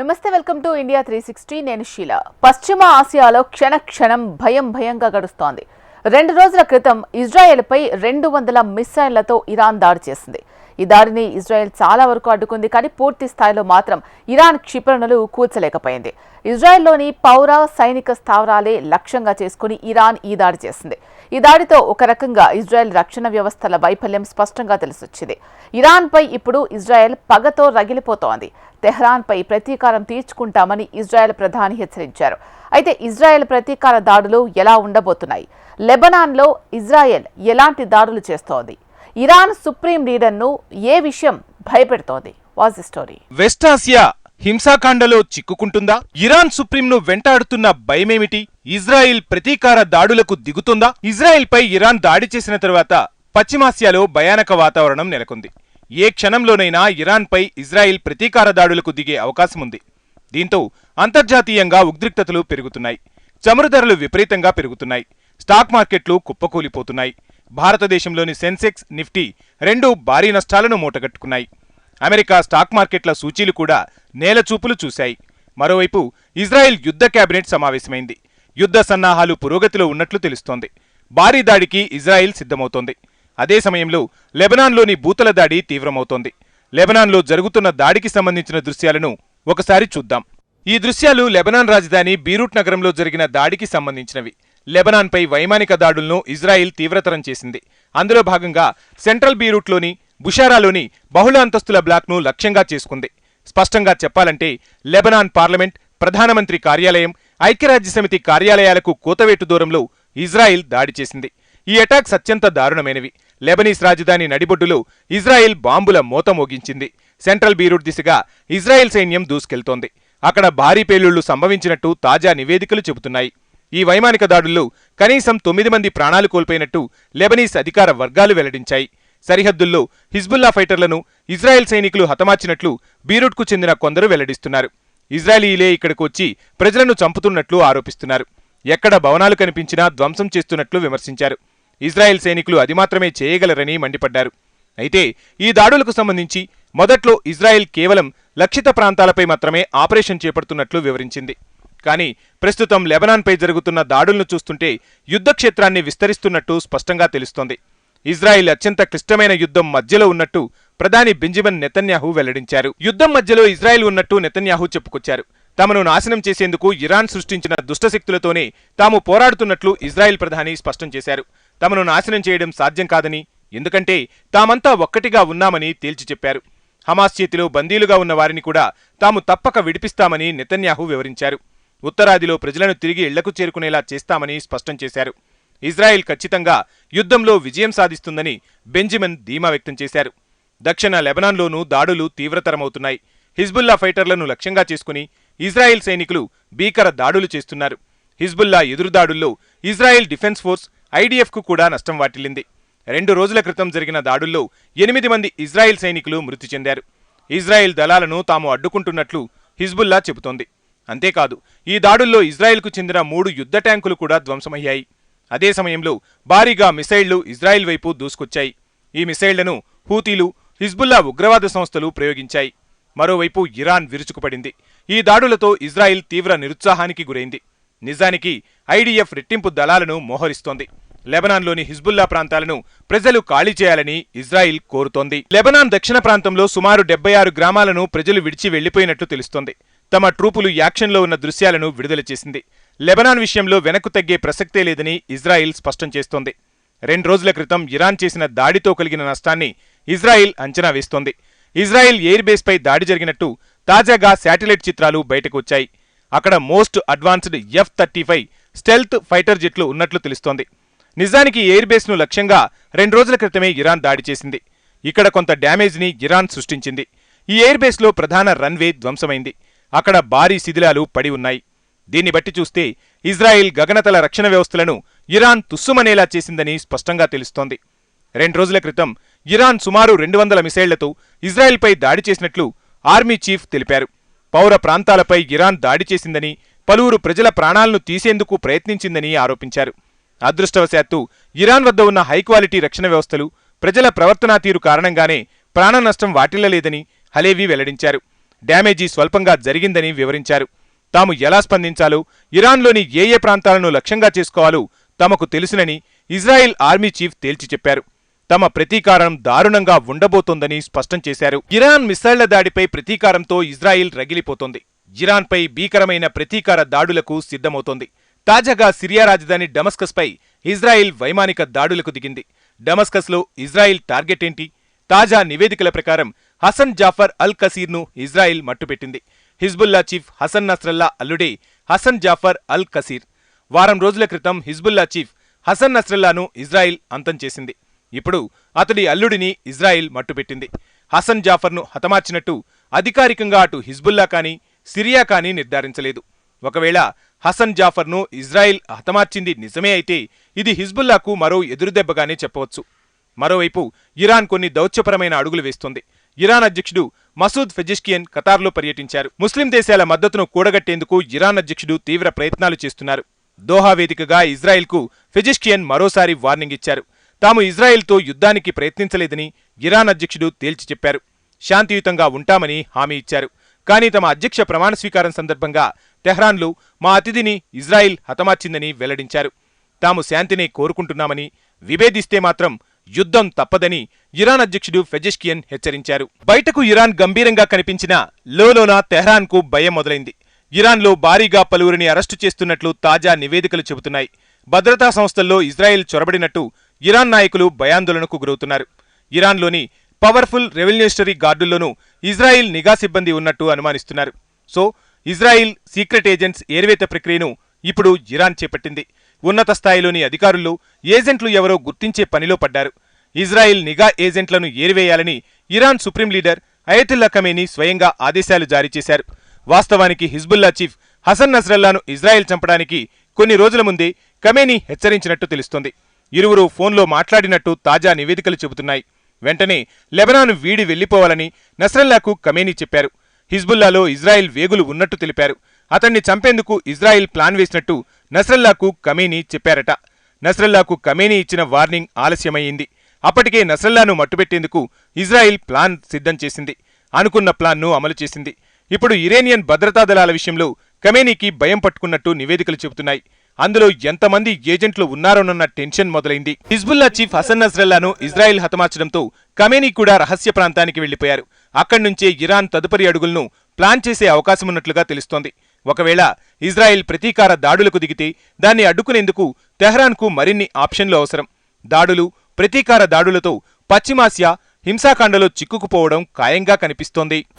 నమస్తే welcome to India three sixty. నేను షీల. పశ్చిమ ఆసియాలో క్షణ క్షణం భయం భయంగా గడుస్తోంది. రెండు రోజుల క్రితం ఇజ్రాయెల్పై రెండు వందల మిస్సైళ్ళతో ఇరాన్ దాడి చేసింది. ఈ దాడిని ఇజ్రాయెల్ చాలా వరకు అడ్డుకుంది కానీ పూర్తి స్థాయిలో మాత్రం ఇరాన్ క్షిపణులు కూల్చలేకపోయింది. ఇజ్రాయెల్లోని పౌర సైనిక స్థావరాలే లక్ష్యంగా చేసుకుని ఇరాన్ ఈ దాడి చేసింది. ఈ దాడితో ఒక రకంగా ఇజ్రాయెల్ రక్షణ వ్యవస్థల వైఫల్యం స్పష్టంగా తెలిసొచ్చింది. ఇరాన్పై ఇప్పుడు ఇజ్రాయెల్ పగతో రగిలిపోతోంది. తెహ్రాన్పై ప్రతీకారం తీర్చుకుంటామని ఇజ్రాయెల్ ప్రధాని హెచ్చరించారు. అయితే ఇజ్రాయెల్ ప్రతీకార దాడులు ఎలా ఉండబోతున్నాయి? లెబనాన్లో ఇజ్రాయెల్ ఎలాంటి దాడులు చేస్తోంది? ఇరాన్ సుప్రీం లీడర్ను ఏ విషయం భయపెడుతోంది? వాజ్ స్టోరీ. వెస్ట్ ఆసియా హింసాకాండలో చిక్కుకుంటుందా? ఇరాన్ సుప్రీంను వెంటాడుతున్న భయమేమిటి? ఇజ్రాయిల్ ప్రతీకార దాడులకు దిగుతుందా? ఇజ్రాయిల్పై ఇరాన్ దాడి చేసిన తరువాత పశ్చిమాసియాలో భయానక వాతావరణం నెలకొంది. ఏ క్షణంలోనైనా ఇరాన్పై ఇజ్రాయిల్ ప్రతీకార దాడులకు దిగే అవకాశముంది. దీంతో అంతర్జాతీయంగా ఉద్రిక్తతలు పెరుగుతున్నాయి. చమురు ధరలు విపరీతంగా పెరుగుతున్నాయి. స్టాక్ మార్కెట్లు కుప్పకూలిపోతున్నాయి. భారతదేశంలోని సెన్సెక్స్ నిఫ్టీ రెండు భారీ నష్టాలను మూటగట్టుకున్నాయి. అమెరికా స్టాక్ మార్కెట్ల సూచీలు కూడా నేలచూపులు చూశాయి. మరోవైపు ఇజ్రాయెల్ యుద్ధ కేబినెట్ సమావేశమైంది. యుద్ధ సన్నాహాలు పురోగతిలో ఉన్నట్లు తెలుస్తోంది. భారీ దాడికి ఇజ్రాయెల్ సిద్ధమవుతోంది. అదే సమయంలో లెబనాన్లోని బూతల దాడి తీవ్రమవుతోంది. లెబనాన్లో జరుగుతున్న దాడికి సంబంధించిన దృశ్యాలను ఒకసారి చూద్దాం. ఈ దృశ్యాలు లెబనాన్ రాజధాని బీరూట్ నగరంలో జరిగిన దాడికి సంబంధించినవి. లెబనాన్పై వైమానిక దాడులను ఇజ్రాయిల్ తీవ్రతరం చేసింది. అందులో భాగంగా సెంట్రల్ బీరూట్లోని బుషారాలోని బహుళ అంతస్తుల బ్లాక్ను లక్ష్యంగా చేసుకుంది. స్పష్టంగా చెప్పాలంటే లెబనాన్ పార్లమెంట్ ప్రధానమంత్రి కార్యాలయం ఐక్యరాజ్యసమితి కార్యాలయాలకు కూతవేటు దూరంలో ఇజ్రాయిల్ దాడి చేసింది. ఈ అటాక్స్ అత్యంత దారుణమైనవి. లెబనీస్ రాజధాని నడిబొడ్డులో ఇజ్రాయెల్ బాంబుల మోత మోగించింది. సెంట్రల్ బీరూట్ దిశగా ఇజ్రాయెల్ సైన్యం దూసుకెళ్తోంది. అక్కడ భారీ పేలుళ్ళు సంభవించినట్టు తాజా నివేదికలు చెబుతున్నాయి. ఈ వైమానిక దాడుల్లో కనీసం తొమ్మిది మంది ప్రాణాలు కోల్పోయినట్టు లెబనీస్ అధికార వర్గాలు వెల్లడించాయి. సరిహద్దుల్లో హిజ్బుల్లా ఫైటర్లను ఇజ్రాయెల్ సైనికులు హతమార్చినట్లు బీరూట్కు చెందిన కొందరు వెల్లడిస్తున్నారు. ఇజ్రాయలీలే ఇక్కడికి వచ్చి ప్రజలను చంపుతున్నట్లు ఆరోపిస్తున్నారు. ఎక్కడ భవనాలు కనిపించినా ధ్వంసం చేస్తున్నట్లు విమర్శించారు. ఇజ్రాయెల్ సైనికులు అది మాత్రమే చేయగలరని మండిపడ్డారు. అయితే ఈ దాడులకు సంబంధించి మొదట్లో ఇజ్రాయెల్ కేవలం లక్షిత ప్రాంతాలపై మాత్రమే ఆపరేషన్ చేపడుతున్నట్లు వివరించింది. కానీ ప్రస్తుతం లెబనాన్పై జరుగుతున్న దాడులను చూస్తుంటే యుద్ధ క్షేత్రాన్ని విస్తరిస్తున్నట్టు స్పష్టంగా తెలుస్తోంది. ఇజ్రాయిల్ అత్యంత క్లిష్టమైన యుద్ధం మధ్యలో ఉన్నట్టు ప్రధాని బెంజమిన్ నెతన్యాహు వెల్లడించారు. యుద్ధం మధ్యలో ఇజ్రాయెల్ ఉన్నట్టు నెతన్యాహు చెప్పుకొచ్చారు. తమను నాశనం చేసేందుకు ఇరాన్ సృష్టించిన దుష్టశక్తులతోనే తాము పోరాడుతున్నట్లు ఇజ్రాయెల్ ప్రధాని స్పష్టం చేశారు. తమను నాశనం చేయడం సాధ్యం కాదని ఎందుకంటే తామంతా ఒక్కటిగా ఉన్నామని తేల్చి చెప్పారు. హమాస్ చేతిలో బందీలుగా ఉన్న వారిని కూడా తాము తప్పక విడిపిస్తామని నెతన్యాహు వివరించారు. ఉత్తరాదిలో ప్రజలను తిరిగి ఇళ్ళకు చేరుకునేలా చేస్తామని స్పష్టం చేశారు. ఇజ్రాయెల్ ఖచ్చితంగా యుద్ధంలో విజయం సాధిస్తుందని బెంజమిన్ ధీమా వ్యక్తం చేశారు. దక్షిణ లెబనాన్లోనూ దాడులు తీవ్రతరమవుతున్నాయి. హిజ్బుల్లా ఫైటర్లను లక్ష్యంగా చేసుకుని ఇజ్రాయెల్ సైనికులు భీకర దాడులు చేస్తున్నారు. హిజ్బుల్లా ఎదురుదాడుల్లో ఇజ్రాయెల్ డిఫెన్స్ ఫోర్స్ ఐడిఎఫ్కు కూడా నష్టం వాటిల్లింది. రెండు రోజుల క్రితం జరిగిన దాడుల్లో ఎనిమిది మంది ఇజ్రాయెల్ సైనికులు మృతి చెందారు. ఇజ్రాయెల్ దళాలను తాము అడ్డుకుంటున్నట్లు హిజ్బుల్లా చెబుతోంది. అంతేకాదు ఈ దాడుల్లో ఇజ్రాయెల్కు చెందిన మూడు యుద్ధ ట్యాంకులు కూడా ధ్వంసమయ్యాయి. అదే సమయంలో భారీగా మిసైళ్ళు ఇజ్రాయెల్ వైపు దూసుకొచ్చాయి. ఈ మిసైళ్ళను హూతీలు హిజ్బుల్లా ఉగ్రవాద సంస్థలు ప్రయోగించాయి. మరోవైపు ఇరాన్ విరుచుకుపడింది. ఈ దాడులతో ఇజ్రాయిల్ తీవ్ర నిరుత్సాహానికి గురైంది. నిజానికి ఐడిఎఫ్ రెట్టింపు దళాలను మోహరిస్తోంది. లెబనాన్లోని హిజ్బుల్లా ప్రాంతాలను ప్రజలు ఖాళీ చేయాలని ఇజ్రాయిల్ కోరుతోంది. లెబనాన్ దక్షిణ ప్రాంతంలో సుమారు డెబ్బై ఆరు గ్రామాలను ప్రజలు విడిచి వెళ్ళిపోయినట్లు తెలుస్తోంది. తమ ట్రూపులు యాక్షన్లో ఉన్న దృశ్యాలను విడుదల చేసింది. లెబనాన్ విషయంలో వెనక్కు తగ్గే ప్రసక్తే లేదని ఇజ్రాయిల్ స్పష్టం చేస్తోంది. రెండు రోజుల క్రితం ఇరాన్ చేసిన దాడితో కలిగిన నష్టాన్ని ఇజ్రాయిల్ అంచనా వేస్తోంది. ఇజ్రాయెల్ ఎయిర్ బేస్పై దాడి జరిగినట్టు తాజాగా శాటిలైట్ చిత్రాలు బయటకు వచ్చాయి అక్కడ most advanced F thirty five stealth fighter జెట్లు ఉన్నట్లు తెలుస్తోంది. నిజానికి ఎయిర్ బేస్ను లక్ష్యంగా రెండు రోజుల క్రితమే ఇరాన్ దాడి చేసింది. ఇక్కడ కొంత డ్యామేజ్ని ఇరాన్ సృష్టించింది. ఈ ఎయిర్ బేస్లో ప్రధాన రన్వే ధ్వంసమైంది. అక్కడ భారీ శిథిలాలు పడి ఉన్నాయి. దీన్ని బట్టి చూస్తే ఇజ్రాయెల్ గగనతల రక్షణ వ్యవస్థలను ఇరాన్ తుస్సుమనేలా చేసిందని స్పష్టంగా తెలుస్తోంది. రెండు రోజుల క్రితం ఇరాన్ సుమారు రెండు వందల మిసైళ్ళతో ఇజ్రాయెల్పై దాడి చేసినట్లు ఆర్మీ చీఫ్ తెలిపారు. పౌర ప్రాంతాలపై ఇరాన్ దాడి చేసిందని పలువురు ప్రజల ప్రాణాలను తీసేందుకు ప్రయత్నించిందని ఆరోపించారు. అదృష్టవశాత్తు ఇరాన్ వద్ద ఉన్న హైక్వాలిటీ రక్షణ వ్యవస్థలు ప్రజల ప్రవర్తనా తీరు కారణంగానే ప్రాణ నష్టం వాటిల్లలేదని హలేవి వెల్లడించారు. డ్యామేజీ స్వల్పంగా జరిగిందని వివరించారు. తాము ఎలా స్పందించాలో ఇరాన్లోని ఏ ఏ ప్రాంతాలను లక్ష్యంగా చేసుకోవాలో తమకు తెలుసునని ఇజ్రాయెల్ ఆర్మీ చీఫ్ తేల్చి చెప్పారు. తమ ప్రతీకారం దారుణంగా ఉండబోతోందని స్పష్టం చేశారు. Iran మిసైళ్ళ దాడిపై ప్రతీకారంతో Israel రగిలిపోతోంది. ఇరాన్పై భీకరమైన ప్రతీకార దాడులకు సిద్ధమవుతోంది. తాజాగా సిరియా రాజధాని డమస్కస్పై ఇజ్రాయిల్ వైమానిక దాడులకు దిగింది. డమస్కస్లో ఇజ్రాయిల్ టార్గెట్ ఏంటి? తాజా నివేదికల ప్రకారం హసన్ జాఫర్ అల్ కసీర్ను ఇజ్రాయిల్ మట్టుపెట్టింది. హిజ్బుల్లా చీఫ్ హసన్ నస్రల్లా అల్లుడే హసన్ జాఫర్ అల్ కసీర్. వారం రోజుల క్రితం హిజ్బుల్లా చీఫ్ హసన్ నస్రల్లాను ఇజ్రాయిల్ అంతం చేసింది. ఇప్పుడు అతడి అల్లుడిని ఇజ్రాయిల్ మట్టుపెట్టింది. హసన్ జాఫర్ను హతమార్చినట్టు అధికారికంగా అటు హిజ్బుల్లా కానీ సిరియా కానీ నిర్ధారించలేదు. ఒకవేళ హసన్ జాఫర్ను ఇజ్రాయిల్ హతమార్చింది నిజమే అయితే ఇది హిజ్బుల్లాకు మరో ఎదురుదెబ్బగానే చెప్పవచ్చు. మరోవైపు ఇరాన్ కొన్ని దౌత్యపరమైన అడుగులు వేస్తుంది. ఇరాన్ అధ్యక్షుడు మసూద్ ఫెజిష్కియన్ ఖతార్లో పర్యటించారు. ముస్లిం దేశాల మద్దతును కూడగట్టేందుకు ఇరాన్ అధ్యక్షుడు తీవ్ర ప్రయత్నాలు చేస్తున్నారు. దోహా వేదికగా ఇజ్రాయెల్కు ఫెజిష్కియన్ మరోసారి వార్నింగ్ ఇచ్చారు. తాము ఇజ్రాయెల్తో యుద్ధానికి ప్రయత్నించలేదని ఇరాన్ అధ్యక్షుడు తేల్చి చెప్పారు. శాంతియుతంగా ఉంటామని హామీ ఇచ్చారు. కానీ తమ అధ్యక్ష ప్రమాణ స్వీకారం సందర్భంగా టెహ్రాన్లు మా అతిథిని ఇజ్రాయిల్ హతమార్చిందని వెల్లడించారు. తాము శాంతిని కోరుకుంటున్నామని విభేదిస్తే మాత్రం యుద్ధం తప్పదని ఇరాన్ అధ్యక్షుడు ఫెజెష్కియన్ హెచ్చరించారు. బయటకు ఇరాన్ గంభీరంగా కనిపించినా లోలోన తెహ్రాన్కు భయం మొదలైంది. ఇరాన్లో భారీగా పలువురిని అరెస్టు చేస్తున్నట్లు తాజా నివేదికలు చెబుతున్నాయి. భద్రతా సంస్థల్లో ఇజ్రాయెల్ చొరబడినట్టు ఇరాన్ నాయకులు భయాందోళనకు గురవుతున్నారు. ఇరాన్లోని పవర్ఫుల్ రెవల్యూషనరీ గార్డుల్లోనూ ఇజ్రాయిల్ నిఘా సిబ్బంది ఉన్నట్టు అనుమానిస్తున్నారు. సో ఇజ్రాయిల్ సీక్రెట్ ఏజెంట్స్ ఏర్వేత ప్రక్రియను ఇప్పుడు ఇరాన్ చేపట్టింది. ఉన్నత స్థాయిలోని అధికారులు ఏజెంట్లు ఎవరో గుర్తించే పనిలో పడ్డారు. ఇజ్రాయిల్ నిఘా ఏజెంట్లను ఏరివేయాలని Iran supreme leader Ayatollah Khamenei స్వయంగా ఆదేశాలు జారీ చేశారు. వాస్తవానికి హిజ్బుల్లా చీఫ్ హసన్ నస్రల్లాను ఇజ్రాయెల్ చంపడానికి కొన్ని రోజుల ముందే కమేని హెచ్చరించినట్టు తెలుస్తోంది. ఇరువురు ఫోన్లో మాట్లాడినట్టు తాజా నివేదికలు చెబుతున్నాయి. వెంటనే లెబనాన్ వీడి వెళ్ళిపోవాలని నస్రల్లాకు కమేని చెప్పారు. హిజ్బుల్లాలో ఇజ్రాయెల్ వేగులు ఉన్నట్టు తెలిపారు. అతన్ని చంపేందుకు ఇజ్రాయెల్ ప్లాన్ వేసినట్టు నస్రల్లాకు కమేనీ చెప్పారట. నస్రల్లాకు కమేనీ ఇచ్చిన వార్నింగ్ ఆలస్యమయ్యింది అప్పటికే నస్రల్లాను మట్టుపెట్టేందుకు ఇజ్రాయెల్ ప్లాన్ సిద్ధం చేసింది. అనుకున్న ప్లాన్ను అమలు చేసింది. ఇప్పుడు ఇరేనియన్ భద్రతా దళాల విషయంలో కమేనీకి భయం పట్టుకున్నట్టు నివేదికలు చెబుతున్నాయి. అందులో ఎంతమంది ఏజెంట్లు ఉన్నారోనన్న టెన్షన్ మొదలైంది. హిజ్బుల్లా చీఫ్ హసన్ నజ్రల్లాను ఇజ్రాయెల్ హతమార్చడంతో కమేనీ కూడా రహస్య ప్రాంతానికి వెళ్ళిపోయారు అక్కడి నుంచే ఇరాన్ తదుపరి అడుగులను ప్లాన్ చేసే అవకాశమున్నట్లుగా తెలుస్తోంది. ఒకవేళ ఇజ్రాయెల్ ప్రతీకార దాడులకు దిగితే దాన్ని అడ్డుకునేందుకు తెహ్రాన్కు మరిన్ని ఆప్షన్లు అవసరం. దాడులు ప్రతీకార దాడులతో పశ్చిమాసియా హింసాకాండలో చిక్కుకుపోవడం ఖాయంగా కనిపిస్తోంది.